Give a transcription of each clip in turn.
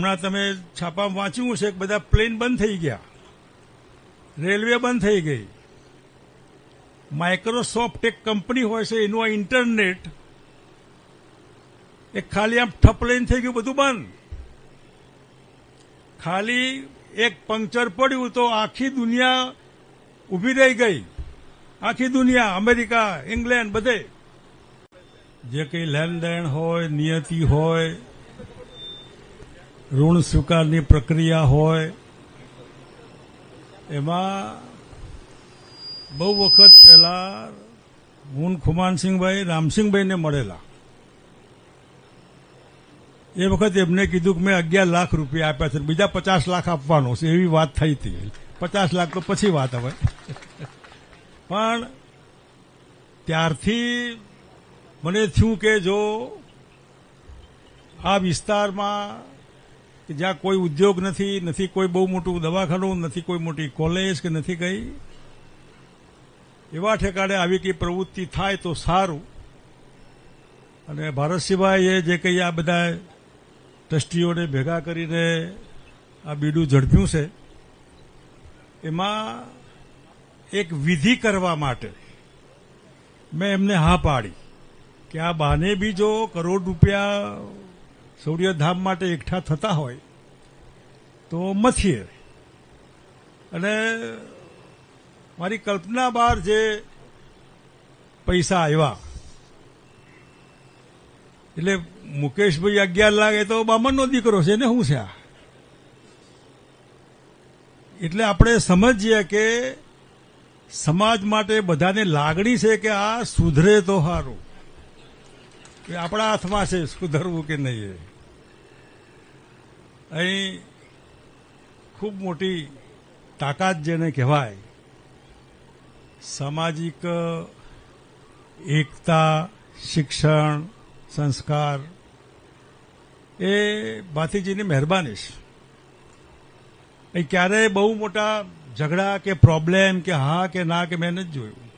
હમણાં તમે છાપામાં વાંચ્યું છે કે બધા પ્લેન બંધ થઈ ગયા. રેલવે બંધ થઈ ગઈ. માઇક્રોસોફ્ટ એક કંપની હોય છે, એનું આ ઇન્ટરનેટ એ ખાલી આમ ઠપ લઈને થઈ ગયું, બધું બંધ. ખાલી એક પંક્ચર પડ્યું તો આખી દુનિયા ઊભી રહી ગઈ. આખી દુનિયા, અમેરિકા, ઇંગ્લેન્ડ, બધે. જે કંઈ લેણદેણ હોય, નિયતિ હોય ઋણ સ્વીકારની પ્રક્રિયા હોય, એમાં બહુ વખત પહેલા હું ખુમાનસિંહભાઈ, રામસિંહભાઈને મળેલા. એ વખત એમને કીધું કે મેં અગિયાર લાખ રૂપિયા આપ્યા છે, બીજા પચાસ લાખ આપવાનો છે, એવી વાત થઈ હતી. પચાસ લાખ તો પછી વાત હવે. પણ ત્યારથી મને થયું કે જો આ વિસ્તારમાં કે જ્યાં કોઈ ઉદ્યોગ નથી નથી કોઈ બહુ મોટું દવાખાનું, નથી કોઈ મોટી કોલેજ કે નથી કઈ. એવા ઠેકાણે આવી કઈ પ્રવૃત્તિ થાય તો સારું. અને ભારત સિવાય એ જે કંઈ આ બધા ટ્રસ્ટીઓને ભેગા કરીને આ બીડું ઝડપ્યું છે, એમાં એક વિધિ કરવા માટે મેં એમને હા પાડી કે આ બાને બી જો કરોડ રૂપિયા સૂર્યધામ માટે એકઠા થતા હોય તો મથીએ અને મારી કલ્પના બહાર જે પૈસા આવ્યા, એટલે મુકેશભાઈ અગિયાર લાખ એ તો બામણનો દીકરો છે ને શું છે આ? એટલે આપણે સમજીએ કે સમાજ માટે બધાને લાગણી છે કે આ સુધરે તો સારું કે આપણા હાથમાં છે, સુધરવું કે નહીં અહીં ખૂબ મોટી તાકાત જેને કહેવાય, સામાજિક, એકતા, શિક્ષણ, સંસ્કાર, એ ભાતીજીની મહેરબાની છે. અહીં ક્યારેય બહુ મોટા ઝઘડા કે પ્રોબ્લેમ કે હા કે ના કે મેં નથી જોયું.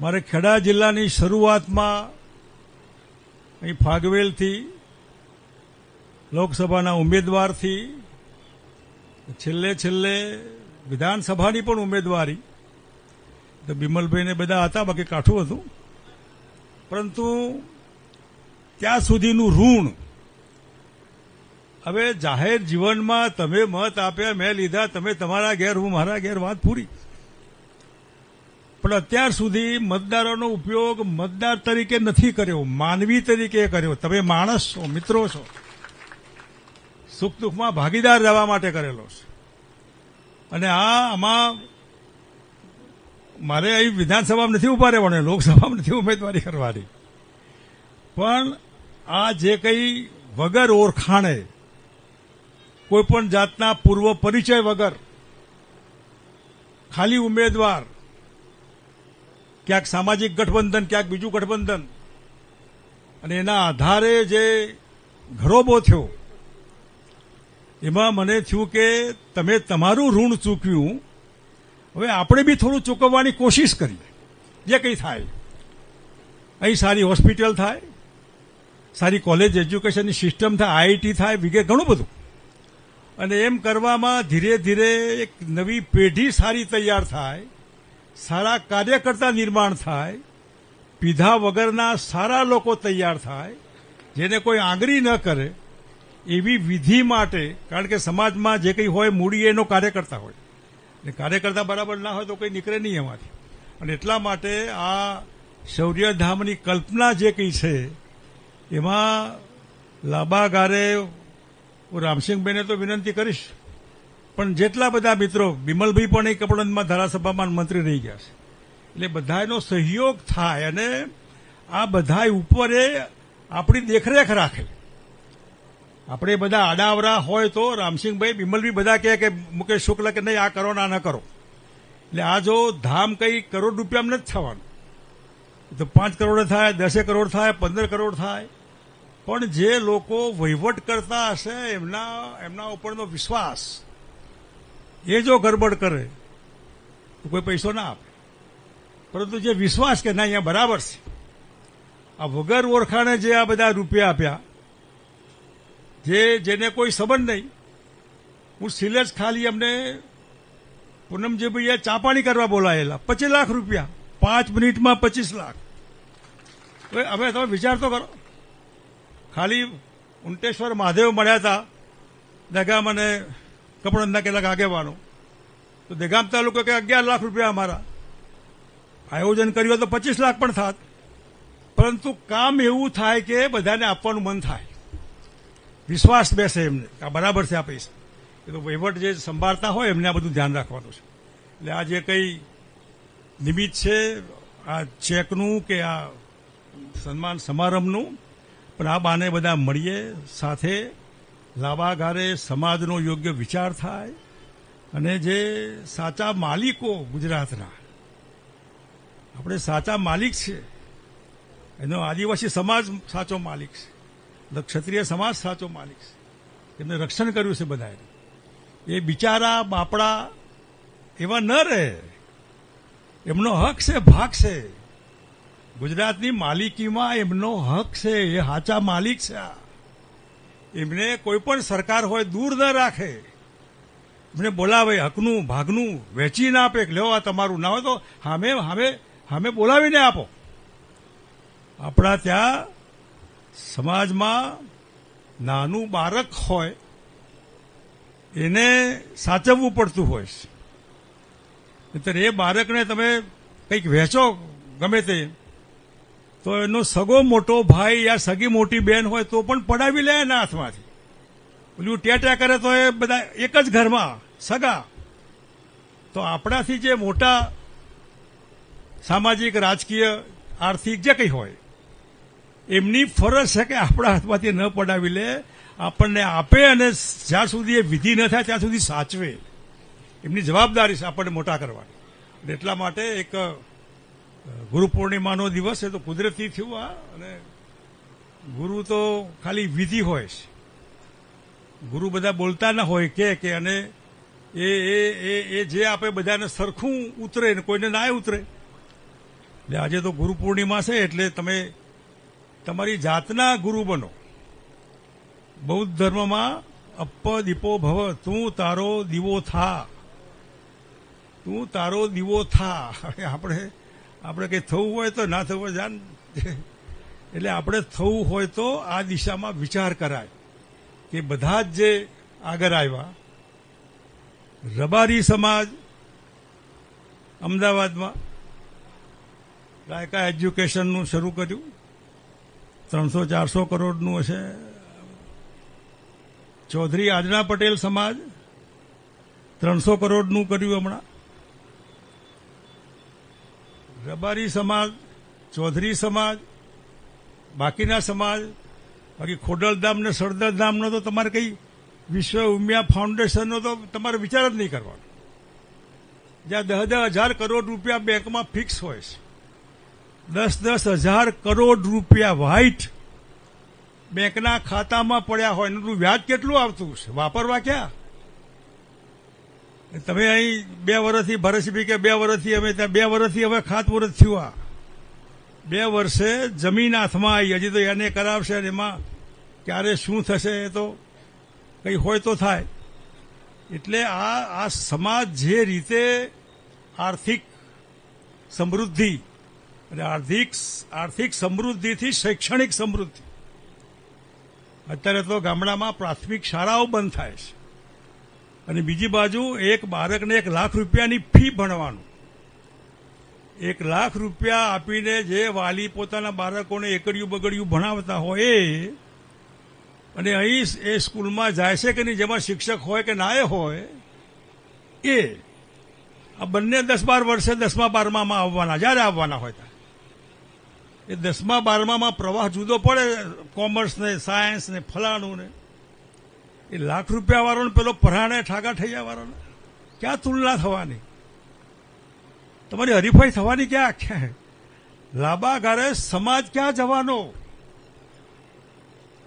મારે ખેડા જિલ્લાની શરૂઆતમાં અહીં ફાગવેલથી લોકસભાના ઉમેદવારથી છેલ્લે છેલ્લે વિધાનસભાની પણ ઉમેદવારી. તો બિમલભાઈને બધા હતા, બાકી કાઠું હતું. પરંતુ ત્યાં સુધીનું ઋણ. હવે જાહેર જીવનમાં તમે મત આપ્યા, મેં લીધા, તમે તમારા ઘેર, હું મારા ઘેર વાત પૂરી. પણ અત્યાર સુધી મતદારોનો ઉપયોગ મતદાર તરીકે નથી કર્યો, માનવી તરીકે કર્યો. તમે માણસ છો, મિત્રો છો. સુખ દુઃખમાં ભાગીદાર રહેવા માટે કરેલો છે. અને આ આમાં મારે અહીં વિધાનસભામાં નથી ઊભા રહેવાનું લોકસભામાં નથી ઉમેદવારી કરવાની. પણ આ જે કંઈ વગર ઓળખાણે કોઈ પણ જાતના પૂર્વ પરિચય વગર, ખાલી ઉમેદવાર, ક્યાંક સામાજિક ગઠબંધન, ક્યાંક બીજું ગઠબંધન, અને એના આધારે જે ઘરોબો થયો એમાં મને થયું કે તમે તમારું ઋણ ચૂક્યું, હવે આપણે બી થોડું ચૂકવવાની કોશિશ કરીએ જે કંઈ થાય. અહીં સારી હોસ્પિટલ થાય, સારી કોલેજ એજ્યુકેશનની સિસ્ટમ થાય, આઈઆઈટી થાય, વિગે ઘણું બધું. અને એમ કરવામાં ધીરે ધીરે એક નવી પેઢી સારી તૈયાર થાય, સારા કાર્યકર્તા નિર્માણ થાય, પીધા વગરના સારા લોકો તૈયાર થાય, જેને કોઈ આંગળી ન કરે એવી વિધિ માટે, કારણ કે સમાજમાં જે કંઈ હોય મૂડી એનો કાર્યકર્તા હોય. અને કાર્યકર્તા બરાબર ના હોય તો કંઈ નીકળે નહીં એમાંથી. અને એટલા માટે આ શૌર્યધામની કલ્પના જે કંઈ છે, એમાં લાંબા ગારે હું રામસિંહભાઈને તો વિનંતી કરીશ, પણ જેટલા બધા મિત્રો બિમલભાઈ પણ એ કપડંદમાં ધારાસભામાં મંત્રી રહી ગયા છે. એટલે બધાનો સહયોગ થાય અને આ બધા ઉપર એ આપણી દેખરેખ રાખે. આપણે બધા આડાવરા હોય તો રામસિંહભાઈ, બિમલભી બધા કહે કે, મુકેશ શુક્લ કે નહીં, આ કરો ના ન કરો. એટલે આ જો ધામ કંઈ કરોડ રૂપિયામાં નથી થવાનું. તો પાંચ કરોડ થાય, દસે કરોડ થાય, પંદર કરોડ થાય. પણ જે લોકો વહીવટ કરતા હશે, એમના એમના ઉપરનો વિશ્વાસ, એ જો ગરબડ કરે, તો કોઈ પૈસો ના આપે. પરંતુ જે વિશ્વાસ કે ના, અહીંયા બરાબર છે. આ વગર ઓળખાણે જે આ બધા રૂપિયા આપ્યા જે જેને કોઈ સંબંધ નહીં. હું સિલેજ ખાલી અમને પૂનમજીભાઈએ ભાઈએ ચાપાણી કરવા બોલાયેલા. પચીસ લાખ રૂપિયા. પાંચ મિનિટમાં પચીસ લાખ. હવે તમે વિચાર તો કરો. ખાલી ઉંટેશ્વર મહાદેવ મળ્યા હતા. દગામ અને કપડના કેટલાક આગેવાનો. તો દેગામ તાલુકો કે અગિયાર લાખ રૂપિયા અમારા. આયોજન કર્યું તો પચીસ લાખ પણ થાત. પરંતુ કામ એવું થાય કે બધાને આપવાનું મન થાય. વિશ્વાસ બેસે એમને. આ બરાબર છે આ પૈસા. એ વહીવટ જે સંભાળતા હોય એમને આ બધું ધ્યાન રાખવાનું છે. એટલે આ જે કંઈ નિમિત્ત છે, આ ચેકનું કે આ સન્માન સમારંભનું, પણ આ બાને બધા મળીએ, સાથે લાવાગારે સમાજનો યોગ્ય વિચાર થાય, અને જે સાચા માલિકો ગુજરાતના, આપણે સાચા માલિક છે. એનો આદિવાસી સમાજ સાચો માલિક છે. ક્ષત્રિય સમાજ સાચો માલિક છે. એમને રક્ષણ કર્યું છે બધાએ. એ બિચારા, બાપડા એવા ન રહે. એમનો હક છે, ભાગ છે. ગુજરાતની માલિકીમાં એમનો હક છે, એ સાચા માલિક છે એમને કોઈ પણ સરકાર હોય દૂર ન રાખે. એમને બોલાવે હકનું, ભાગનું વેચી ના આપે લેવો આ તમારું ના હોય તો હામે હામે હામે બોલાવીને આપો. આપણા ત્યાં સમાજમાં નાનું બાળક હોય, એને સાચવવું પડતું હોય છે. નહીતર એ બાળકને તમે કંઈક વેચો ગમે તે, તો એનો સગો મોટો ભાઈ યા સગી મોટી બેન હોય તો પણ પડાવી લે એના હાથમાંથી. પેલું ટેટા કરે તો એ બધા એક જ ઘરમાં, સગા. તો આપણાથી જે મોટા સામાજિક, રાજકીય, આર્થિક જે કંઈ હોય એમની ફરજ છે કે આપણા હાથમાંથી ન પડાવી લે. આપણને આપે અને જ્યાં સુધી એ વિધિ ન થાય, ત્યાં સુધી સાચવે. એમની જવાબદારી છે આપણને મોટા કરવાની. એટલા માટે એક ગુરુ પૂર્ણિમાનો દિવસ એ તો કુદરતી થયું આ. અને ગુરુ તો ખાલી વિધિ હોય છે. ગુરુ બધા બોલતા ના હોય, કે કે, અને એ એ એ એ જે આપે બધાને સરખું ઉતરે કોઈને ના ઉતરે. એટલે આજે તો ગુરુ પૂર્ણિમા છે, એટલે તમે તમારી જાતના ગુરુ બનો. બૌદ્ધ ધર્મમાં અપ દીપો ભવ તું તારો દીવો થા. તું તારો દીવો થા. આપણે આપણે કંઈ થવું હોય તો ના થવું હોય, જાન. એટલે આપણે થવું હોય તો આ દિશામાં વિચાર કરાય કે બધા જ જે આગળ આવ્યા, રબારી સમાજ, અમદાવાદમાં રાયકા એજ્યુકેશનનું શરૂ કર્યું. ત્રણસો ચારસો કરોડનું હશે. ચૌધરી આજના પટેલ સમાજ ત્રણસો કરોડનું કર્યું હમણાં. રબારી સમાજ, ચૌધરી સમાજ, બાકીના સમાજ, બાકી ખોડલધામ ને સરદારધામનો તો તમારે કંઈ વિશ્વ ઉમિયા ફાઉન્ડેશનનો તો તમારે વિચાર જ નહીં કરવાનો. જ્યાં દસ દસ હજાર કરોડ રૂપિયા બેંકમાં ફિક્સ હોય છે. દસ દસ હજાર કરોડ રૂપિયા વ્હાઇટ બેંકના ખાતામાં પડ્યા હોય એનું વ્યાજ કેટલું આવતું છે? વાપરવા ક્યાં? તમે અહીં બે વર્ષથી ભરતભાઈ કે બે વર્ષથી અમે ત્યાં બે વર્ષથી હવે ખાતમુહૂર્ત થયું આ. બે વર્ષે જમીન હાથમાં આવી. હજી તો એને કરાવશે એમાં ક્યારે શું થશે એ તો કંઈ હોય તો થાય. એટલે આ આ સમાજ જે રીતે આર્થિક સમૃદ્ધિ અને આર્થિક આર્થિક સમૃદ્ધિથી શૈક્ષણિક સમૃદ્ધિ. અત્યારે તો ગામડામાં પ્રાથમિક શાળાઓ બંધ થાય છે. અને બીજી બાજુ એક બાળકને એક લાખ રૂપિયાની ફી ભણવાનું. એક લાખ રૂપિયા આપીને જે વાલી પોતાના બાળકોને એકડિયું બગડિયું ભણાવતા હોય એ, અને અહીં એ સ્કૂલમાં જાય છે કે નહીં, જેમાં શિક્ષક હોય કે ના હોય, એ આ બંને દસ બાર વર્ષે દસમા બારમામાં આવવાના, જ્યારે આવવાના હોય ત્યાં એ દસમા, બારમામાં પ્રવાહ જુદો પડે કોમર્સ ને સાયન્સ ને ફલાણું ને એ લાખ રૂપિયા વાળો પેલો પરાણે ઠાકા ઠૈયા વાળો ક્યાં તુલના થવાની? તમારી હરીફાઈ થવાની ક્યાં? ક્યાં? લાંબા ગાળે સમાજ ક્યાં જવાનો?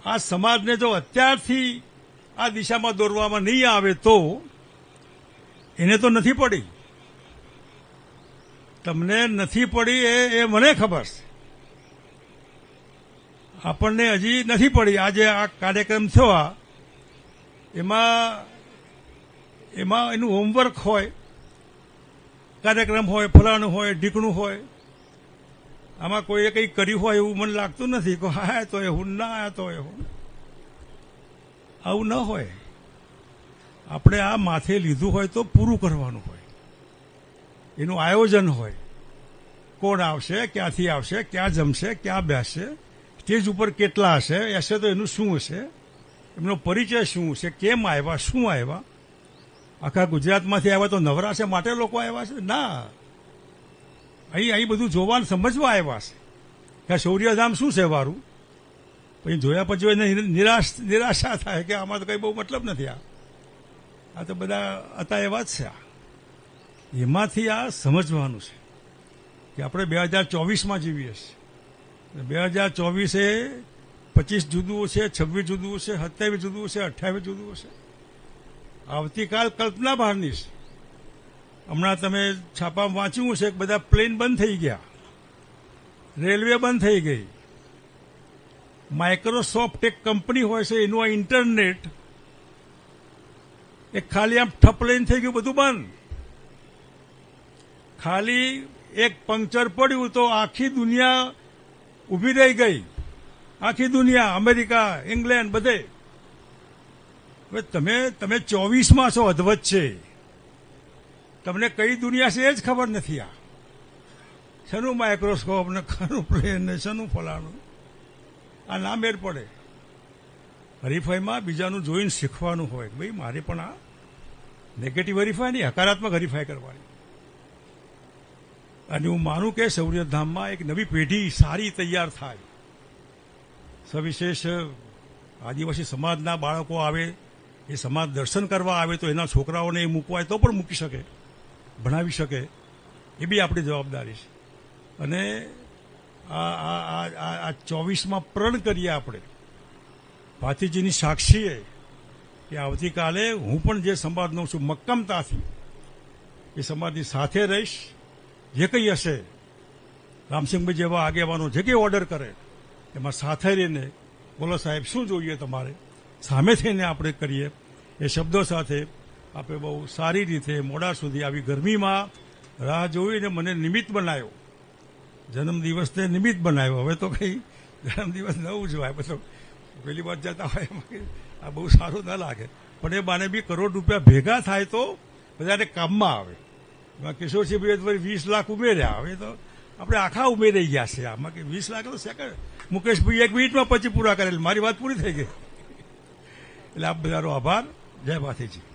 આ સમાજને જો અત્યારથી આ દિશામાં દોરવામાં નહીં આવે તો એને તો નથી પડી. તમને નથી પડી એ મને ખબર છે. આપણને હજી નથી પડી. આજે આ કાર્યક્રમ થયો એમાં એમાં એનું હોમવર્ક હોય, કાર્યક્રમ હોય, ફલાણું હોય, ઢીકણું હોય, આમાં કોઈએ કંઈ કર્યું હોય એવું મને લાગતું નથી. કે હા તો એવું ના તો એવું આવું ન હોય. આપણે આ માથે લીધું હોય તો પૂરું કરવાનું હોય. એનું આયોજન હોય. કોણ આવશે, ક્યાંથી આવશે, ક્યાં જમશે, ક્યાં બેસશે સ્ટેજ ઉપર કેટલા હશે? હશે તો એનું શું હશે? એમનો પરિચય શું છે કેમ આવ્યા? શું આવ્યા? આખા ગુજરાતમાંથી આવ્યા તો નવરાશે માટે લોકો આવ્યા છે? ના. અહીં અહીં બધું જોવાનું, સમજવા આવ્યા છે. કે શૌર્યધામ શું છે વારું? પછી જોયા પછી એને નિરાશ, નિરાશા થાય કે આમાં તો કંઈ બહુ મતલબ નથી આ. આ તો બધા હતા એવા જ છે આ. એમાંથી આ સમજવાનું છે કે આપણે બે હજાર ચોવીસમાં જીવીએ છીએ. બે હજાર ચોવીસે પચીસ જુદું છે છવ્વીસ જુદું છે સત્યાવીસ જુદું છે અઠ્યાવીસ જુદું છે આવતીકાલ કલ્પના બહારની છે. હમણાં તમે છાપામાં વાંચ્યું છે કે બધા પ્લેન બંધ થઈ ગયા. રેલવે બંધ થઈ ગઈ. માઇક્રોસોફ્ટ એક કંપની હોય છે, એનું આ ઇન્ટરનેટ એ ખાલી આમ ઠપ લઈને થઈ ગયું, બધું બંધ. ખાલી એક પંક્ચર પડ્યું તો આખી દુનિયા ઊભી રહી ગઈ. આખી દુનિયા, અમેરિકા, ઇંગ્લેન્ડ, બધે. હવે તમે તમે ચોવીસમાં છો અધવત છે તમને કઈ દુનિયા છે એ જ ખબર નથી આ. શેનું માઇક્રોસ્કોપ ને ખરું પ્લેન ને શેનું ફલાણું? આ ના મેર પડે. હરીફાઈમાં બીજાનું જોઈને શીખવાનું હોય. ભાઈ, મારે પણ આ નેગેટિવ હરીફાઈ નહીં હકારાત્મક હરીફાઈ કરવાની. અને હું માનું કે સૌર્યધામમાં એક નવી પેઢી સારી તૈયાર થાય. સવિશેષ આદિવાસી સમાજના બાળકો આવે, એ સમાજ દર્શન કરવા આવે, તો એના છોકરાઓને એ મૂકવાય તો પણ મૂકી શકે, ભણાવી શકે, એ બી આપણી જવાબદારી છે. અને આ આ ચોવીસમાં પ્રણ કરીએ આપણે. ભાતીજીની સાક્ષીએ કે આવતીકાલે હું પણ જે સમાજનો છું, મક્કમતાથી, એ સમાજની સાથે રહીશ. જે કંઈ હશે રામસિંહભાઈ જેવા આગેવાનો જે કંઈ ઓર્ડર કરે, એમાં સાથે રહીને બોલો સાહેબ, શું જોઈએ તમારે? સામે થઈને આપણે કરીએ. એ શબ્દો સાથે આપણે બહુ સારી રીતે મોડા સુધી આવી ગરમીમાં રાહ જોઈને મને નિમિત્ત બનાવ્યો. જન્મદિવસને નિમિત્ત બનાવ્યો. હવે તો કંઈ જન્મદિવસ ન ઉજવાય બધો પેલી વાત જતા હોય આ બહુ સારું ન લાગે. પણ એ બાને બી કરોડ રૂપિયા ભેગા થાય તો બધાને કામમાં આવે. એમાં કિશોરસિંહભાઈ તો વીસ લાખ ઉમેર્યા. હવે તો આપણે આખા ઉમેરાઈ ગયા છે. આમાં કે વીસ લાખ તો સેકન્ડ મુકેશભાઈ એક મિનિટમાં પછી પૂરા કરેલ. મારી વાત પૂરી થઈ ગઈ. એટલે આપ બધાનો આભાર. જય ભાથીજી